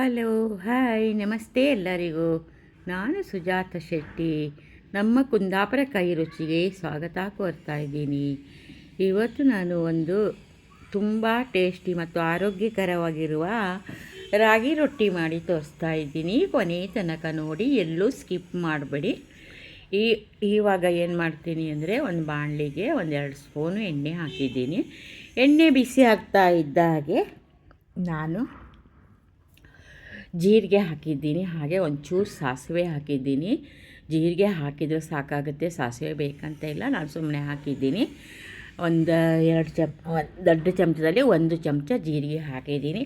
Hello, hi, ನಮಸ್ತೆ ಎಲ್ಲರಿಗೂ. ನಾನು ಸುಜಾತ ಶೆಟ್ಟಿ. ನಮ್ಮ ಕುಂದಾಪುರ ಕೈ ರುಚಿಗೆ ಸ್ವಾಗತ ಕೋರ್ತಾ ಇದ್ದೀನಿ. ಇವತ್ತು ನಾನು ಒಂದು ತುಂಬ ಟೇಸ್ಟಿ ಮತ್ತು ಆರೋಗ್ಯಕರವಾಗಿರುವ ರಾಗಿ ರೊಟ್ಟಿ ಮಾಡಿ ತೋರಿಸ್ತಾ ಇದ್ದೀನಿ. ಕೊನೆ ತನಕ ನೋಡಿ, ಎಲ್ಲೂ ಸ್ಕಿಪ್ ಮಾಡಬೇಡಿ. ಈ, ಇವಾಗ ಏನು ಮಾಡ್ತೀನಿ ಅಂದರೆ, ಒಂದು ಬಾಣಲಿಗೆ ಒಂದೆರಡು ಸ್ಪೂನು ಎಣ್ಣೆ ಹಾಕಿದ್ದೀನಿ. ಎಣ್ಣೆ ಬಿಸಿ ಆಗ್ತಾ ಇದ್ದ ಹಾಗೆ ನಾನು ಜೀರಿಗೆ ಹಾಕಿದ್ದೀನಿ, ಹಾಗೆ ಒಂಚೂರು ಸಾಸಿವೆ ಹಾಕಿದ್ದೀನಿ. ಜೀರಿಗೆ ಹಾಕಿದರೆ ಸಾಕಾಗುತ್ತೆ, ಸಾಸಿವೆ ಬೇಕಂತ ಇಲ್ಲ, ನಾನು ಸುಮ್ಮನೆ ಹಾಕಿದ್ದೀನಿ. ಒಂದು ಎರಡು ಚಮ್ ದೊಡ್ಡ ಚಮಚದಲ್ಲಿ ಒಂದು ಚಮಚ ಜೀರಿಗೆ ಹಾಕಿದ್ದೀನಿ.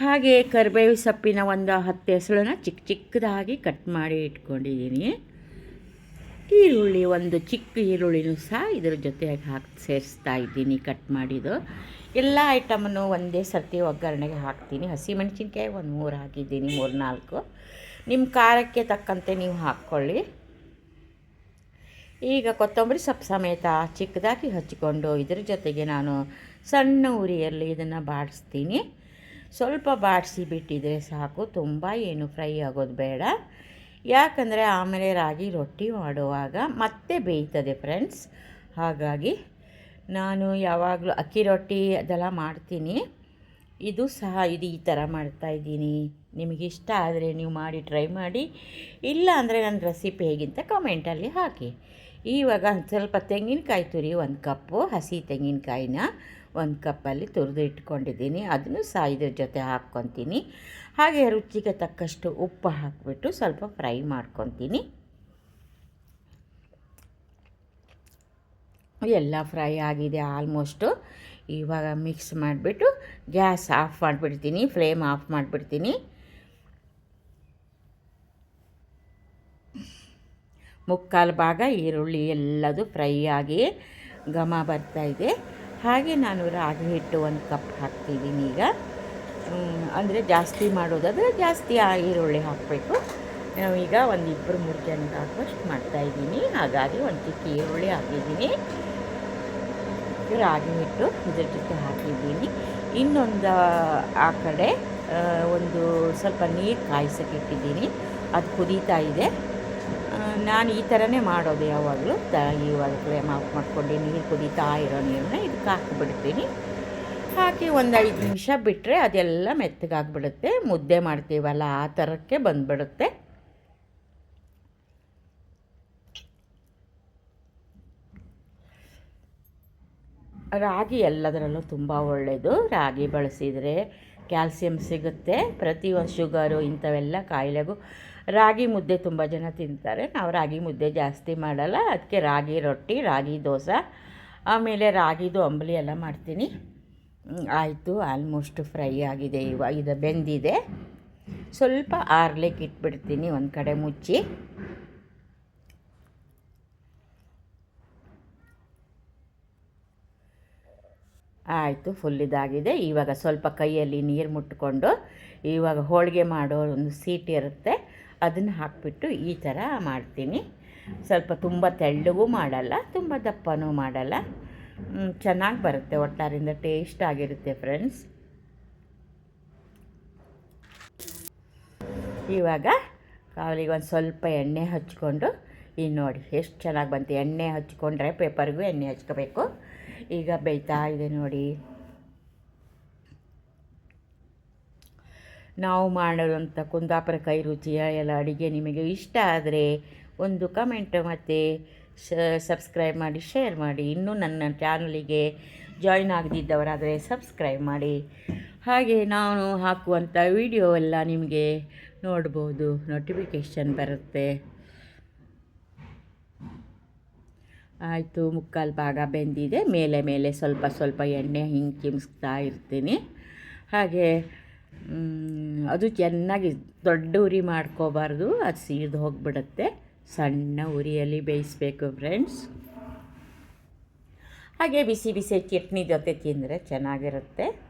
ಹಾಗೆ ಕರಿಬೇವು ಸೊಪ್ಪಿನ ಒಂದು ಹತ್ತು ಹೆಸಳನ್ನ ಚಿಕ್ಕ ಚಿಕ್ಕದಾಗಿ ಕಟ್ ಮಾಡಿ ಇಟ್ಕೊಂಡಿದ್ದೀನಿ. ಈರುಳ್ಳಿ, ಒಂದು ಚಿಕ್ಕ ಈರುಳ್ಳಿನೂ ಸಹ ಇದ್ರ ಜೊತೆಯಾಗಿ ಹಾಕಿ ಸೇರಿಸ್ತಾ ಇದ್ದೀನಿ ಕಟ್ ಮಾಡಿದ್ದು. ಎಲ್ಲ ಐಟಮನ್ನು ಒಂದೇ ಸರ್ತಿ ಒಗ್ಗರಣೆಗೆ ಹಾಕ್ತೀನಿ. ಹಸಿಮೆಣ್ಸಿನ್ಕಾಯಿ ಒಂದು ಮೂರು ಹಾಕಿದ್ದೀನಿ, ಮೂರು ನಾಲ್ಕು. ನಿಮ್ಮ ಖಾರಕ್ಕೆ ತಕ್ಕಂತೆ ನೀವು ಹಾಕ್ಕೊಳ್ಳಿ. ಈಗ ಕೊತ್ತಂಬರಿ ಸೊಪ್ಪು ಸಮೇತ ಚಿಕ್ಕದಾಗಿ ಹಚ್ಚಿಕೊಂಡು ಇದ್ರ ಜೊತೆಗೆ ನಾನು ಸಣ್ಣ ಉರಿಯಲ್ಲಿ ಇದನ್ನು ಬಾಡಿಸ್ತೀನಿ. ಸ್ವಲ್ಪ ಬಾಡಿಸಿ ಬಿಟ್ಟಿದ್ರೆ ಸಾಕು, ತುಂಬ ಏನು ಫ್ರೈ ಆಗೋದು ಬೇಡ. ಯಾಕಂದರೆ ಆಮೇಲೆ ರಾಗಿ ರೊಟ್ಟಿ ಮಾಡುವಾಗ ಮತ್ತೆ ಬೇಯ್ತದೆ ಫ್ರೆಂಡ್ಸ್ ಹಾಗಾಗಿ ನಾನು ಯಾವಾಗಲೂ ಅಕ್ಕಿ ರೊಟ್ಟಿ ಅದೆಲ್ಲ ಮಾಡ್ತೀನಿ. ಇದು ಸಹ ಇದು ಈ ಥರ ಮಾಡ್ತಾಯಿದ್ದೀನಿ ನಿಮಗೆ ಇಷ್ಟ ಆದರೆ ನೀವು ಮಾಡಿ ಟ್ರೈ ಮಾಡಿ. ಇಲ್ಲ ಅಂದರೆ ನನ್ನ ರೆಸಿಪಿ ಹೇಗಿಂತ ಕಮೆಂಟಲ್ಲಿ ಹಾಕಿ. ಇವಾಗ ಸ್ವಲ್ಪ ತೆಂಗಿನಕಾಯಿ ತುರಿ ಒಂದು ಕಪ್ಪು, ಹಸಿ ತೆಂಗಿನಕಾಯಿನ ಒಂದು ಕಪ್ಪಲ್ಲಿ ತುರಿದು ಇಟ್ಕೊಂಡಿದ್ದೀನಿ. ಅದನ್ನು ಸಹ ಇದ್ರ ಜೊತೆ ಹಾಕ್ಕೊತೀನಿ. ಹಾಗೆ ರುಚಿಗೆ ತಕ್ಕಷ್ಟು ಉಪ್ಪು ಹಾಕಿಬಿಟ್ಟು ಸ್ವಲ್ಪ ಫ್ರೈ ಮಾಡ್ಕೊತೀನಿ. ಎಲ್ಲ ಫ್ರೈ ಆಗಿದೆ ಆಲ್ಮೋಸ್ಟು. ಇವಾಗ ಮಿಕ್ಸ್ ಮಾಡಿಬಿಟ್ಟು ಗ್ಯಾಸ್ ಆಫ್ ಮಾಡಿಬಿಡ್ತೀನಿ, ಫ್ಲೇಮ್ ಆಫ್ ಮಾಡಿಬಿಡ್ತೀನಿ. ಮುಕ್ಕಾಲು ಭಾಗ ಈರುಳ್ಳಿ ಎಲ್ಲದು ಫ್ರೈ ಆಗಿ ಘಮ ಬರ್ತಾಯಿದೆ ಹಾಗೆ ನಾನು ರಾಗಿ ಹಿಟ್ಟು ಒಂದು ಕಪ್ ಹಾಕ್ತಿದ್ದೀನಿ ಈಗ. ಅಂದರೆ ಜಾಸ್ತಿ ಮಾಡೋದಾದರೆ ಜಾಸ್ತಿ ಆ ಈರುಳ್ಳಿ ಹಾಕಬೇಕು. ನಾವೀಗ ಒಂದು ಇಬ್ಬರು ಮೂರು ಜನಕ್ಕೆ ಹಾಕುವಷ್ಟು ಮಾಡ್ತಾಯಿದ್ದೀನಿ ಹಾಗಾಗಿ ಒಂದು ಚಿಕ್ಕ ಈರುಳ್ಳಿ ಹಾಕಿದ್ದೀನಿ. ರಾಗಿ ಹಿಟ್ಟು ಇದ್ರ ಜೊತೆ ಹಾಕಿದ್ದೀನಿ. ಇನ್ನೊಂದು, ಆ ಕಡೆ ಒಂದು ಸ್ವಲ್ಪ ನೀರು ಕಾಯಿಸೋಕೆ ಇಟ್ಟಿದ್ದೀನಿ. ಅದು ಕುದೀತಾ ಇದೆ. ನಾನು ಈ ಥರನೇ ಮಾಡೋದು ಯಾವಾಗಲೂ. ತ, ಇವಾಗ ಫ್ಲೇಮ್ ಆಫ್ ಮಾಡ್ಕೊಂಡು ನೀರು ಕುದೀತಾ ಇರೋ ನೀರನ್ನ ಇದಕ್ಕೆ ಹಾಕಿಬಿಡ್ತೀನಿ. ಹಾಕಿ ಒಂದು ಐದು ನಿಮಿಷ ಬಿಟ್ಟರೆ ಅದೆಲ್ಲ ಮೆತ್ತಗಾಗ್ಬಿಡುತ್ತೆ. ಮುದ್ದೆ ಮಾಡ್ತೀವಲ್ಲ, ಆ ಥರಕ್ಕೆ ಬಂದುಬಿಡುತ್ತೆ. ರಾಗಿ ಎಲ್ಲದರಲ್ಲೂ ತುಂಬ ಒಳ್ಳೆಯದು. ರಾಗಿ ಬಳಸಿದರೆ ಕ್ಯಾಲ್ಸಿಯಂ ಸಿಗುತ್ತೆ. ಪ್ರತಿಯೊಂದು ಶುಗರು ಇಂಥವೆಲ್ಲ ಕಾಯಿಲೆಗೂ ರಾಗಿ ಮುದ್ದೆ ತುಂಬ ಜನ ತಿಂತಾರೆ. ನಾವು ರಾಗಿ ಮುದ್ದೆ ಜಾಸ್ತಿ ಮಾಡಲ್ಲ. ಅದಕ್ಕೆ ರಾಗಿ ರೊಟ್ಟಿ, ರಾಗಿ ದೋಸೆ, ಆಮೇಲೆ ರಾಗಿದು ಅಂಬಲಿ ಎಲ್ಲ ಮಾಡ್ತೀನಿ. ಆಯಿತು. ಆಲ್ಮೋಸ್ಟ್ ಫ್ರೈ ಆಗಿದೆ. ಇವಾಗ ಇದು ಬೆಂದಿದೆ. ಸ್ವಲ್ಪ ಆರ್ಲಿಕ್ಕೆ ಇಟ್ಬಿಡ್ತೀನಿ. ಒಂದು ಕಡೆ ಮುಚ್ಚಿ. ಆಯಿತು ಫುಲ್ ಇದಾಗಿದೆ ಇವಾಗ ಸ್ವಲ್ಪ ಕೈಯಲ್ಲಿ ನೀರು ಮುಟ್ಕೊಂಡು ಇವಾಗ ಹೋಳಿಗೆ ಮಾಡೋ ಒಂದು ಸೀಟ್ ಇರುತ್ತೆ. ಅದನ್ನು ಹಾಕಿಬಿಟ್ಟು ಈ ಥರ ಮಾಡ್ತೀನಿ. ಸ್ವಲ್ಪ ತುಂಬ ತೆಳ್ಳಗೂ ಮಾಡಲ್ಲ, ತುಂಬ ದಪ್ಪನೂ ಮಾಡಲ್ಲ. ಚೆನ್ನಾಗಿ ಬರುತ್ತೆ, ಒಟ್ಟಾರಿಂದ ಟೇಸ್ಟ್ ಆಗಿರುತ್ತೆ ಫ್ರೆಂಡ್ಸ್. ಇವಾಗ ಕಾವಲಿಗೆ ಒಂದು ಸ್ವಲ್ಪ ಎಣ್ಣೆ ಹಚ್ಕೊಂಡು, ಈ ನೋಡಿ ಎಷ್ಟು ಚೆನ್ನಾಗಿ ಬಂತು. ಎಣ್ಣೆ ಹಚ್ಕೊಂಡ್ರೆ ಪೇಪರ್ಗೂ ಎಣ್ಣೆ ಹಚ್ಕೋಬೇಕು. ಈಗ ಬೇಯ್ತಾ ಇದೆ ನೋಡಿ. ನಾವು ಮಾಡೋದಂಥ ಕುಂದಾಪುರ ಕೈ ರುಚಿಯ ಎಲ್ಲ ಅಡುಗೆ ನಿಮಗೆ ಇಷ್ಟ ಆದರೆ ಒಂದು ಕಮೆಂಟ್ ಮತ್ತು ಸಬ್ಸ್ಕ್ರೈಬ್ ಮಾಡಿ ಶೇರ್ ಮಾಡಿ. ಇನ್ನೂ ನನ್ನ ಚಾನಲಿಗೆ ಜಾಯ್ನ್ ಆಗದಿದ್ದವರಾದರೆ ಸಬ್ಸ್ಕ್ರೈಬ್ ಮಾಡಿ. ಹಾಗೆ ನಾನು ಹಾಕುವಂಥ ವಿಡಿಯೋ ಎಲ್ಲ ನಿಮಗೆ ನೋಡ್ಬೋದು. ನೋಟಿಫಿಕೇಷನ್ ಬರುತ್ತೆ. ಆಯಿತು, ಮುಕ್ಕಾಲು ಭಾಗ ಬೆಂದಿದೆ. ಮೇಲೆ ಮೇಲೆ ಸ್ವಲ್ಪ ಸ್ವಲ್ಪ ಎಣ್ಣೆ ಹಿಂಗೆ ಚಿಮ್ಸ್ತಾ ಇರ್ತೀನಿ. ಹಾಗೆ ಅದು ಚೆನ್ನಾಗಿ ದೊಡ್ಡ ಉರಿ ಮಾಡ್ಕೋಬಾರ್ದು. ಅದು ಸೀದು ಹೋಗಿಬಿಡುತ್ತೆ. ಸಣ್ಣ ಉರಿಯಲ್ಲಿ ಬೇಯಿಸ್ಬೇಕು ಫ್ರೆಂಡ್ಸ್ ಹಾಗೆ ಬಿಸಿ ಬಿಸಿ ಚಟ್ನಿ ಜೊತೆ ತಿಂದರೆ ಚೆನ್ನಾಗಿರುತ್ತೆ.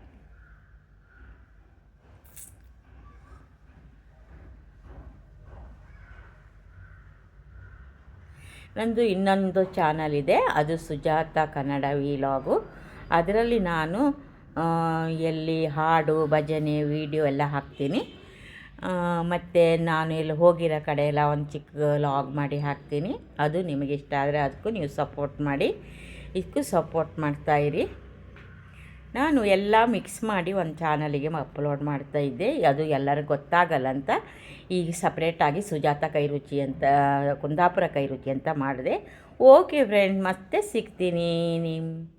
ನಂದು ಇನ್ನೊಂದು ಚಾನಲ್ ಇದೆ. ಅದು ಸುಜಾತ ಕನ್ನಡ ವಿಲಾಗು ಅದರಲ್ಲಿ ನಾನು ಎಲ್ಲಿ ಹಾಡು, ಭಜನೆ ವೀಡಿಯೋ ಎಲ್ಲ ಹಾಕ್ತೀನಿ. ಮತ್ತು ನಾನು ಎಲ್ಲಿ ಹೋಗಿರೋ ಕಡೆ ಎಲ್ಲ ಒಂದು ಚಿಕ್ಕ ಲಾಗ್ ಮಾಡಿ ಹಾಕ್ತೀನಿ. ಅದು ನಿಮಗೆ ಇಷ್ಟ ಆದರೆ ಅದಕ್ಕೂ ನೀವು ಸಪೋರ್ಟ್ ಮಾಡಿ. ಇದಕ್ಕೂ ಸಪೋರ್ಟ್ ಮಾಡ್ತಾಯಿರಿ ನಾನು ಎಲ್ಲ ಮಿಕ್ಸ್ ಮಾಡಿ ಒಂದು ಚಾನಲಿಗೆ ಅಪ್ಲೋಡ್ ಮಾಡ್ತಾ ಇದ್ದೆ. ಅದು ಎಲ್ಲರಿಗೂ ಗೊತ್ತಾಗಲ್ಲ ಅಂತ. ಈಗ ಸಪ್ರೇಟಾಗಿ ಸುಜಾತ ಕೈರುಚಿ ಅಂತ, ಕುಂದಾಪುರ ಕೈರುಚಿ ಅಂತ ಮಾಡಿದೆ. ಓಕೆ ಫ್ರೆಂಡ್ ಮತ್ತೆ ಸಿಗ್ತೀನಿ ನಿಮ್ಮ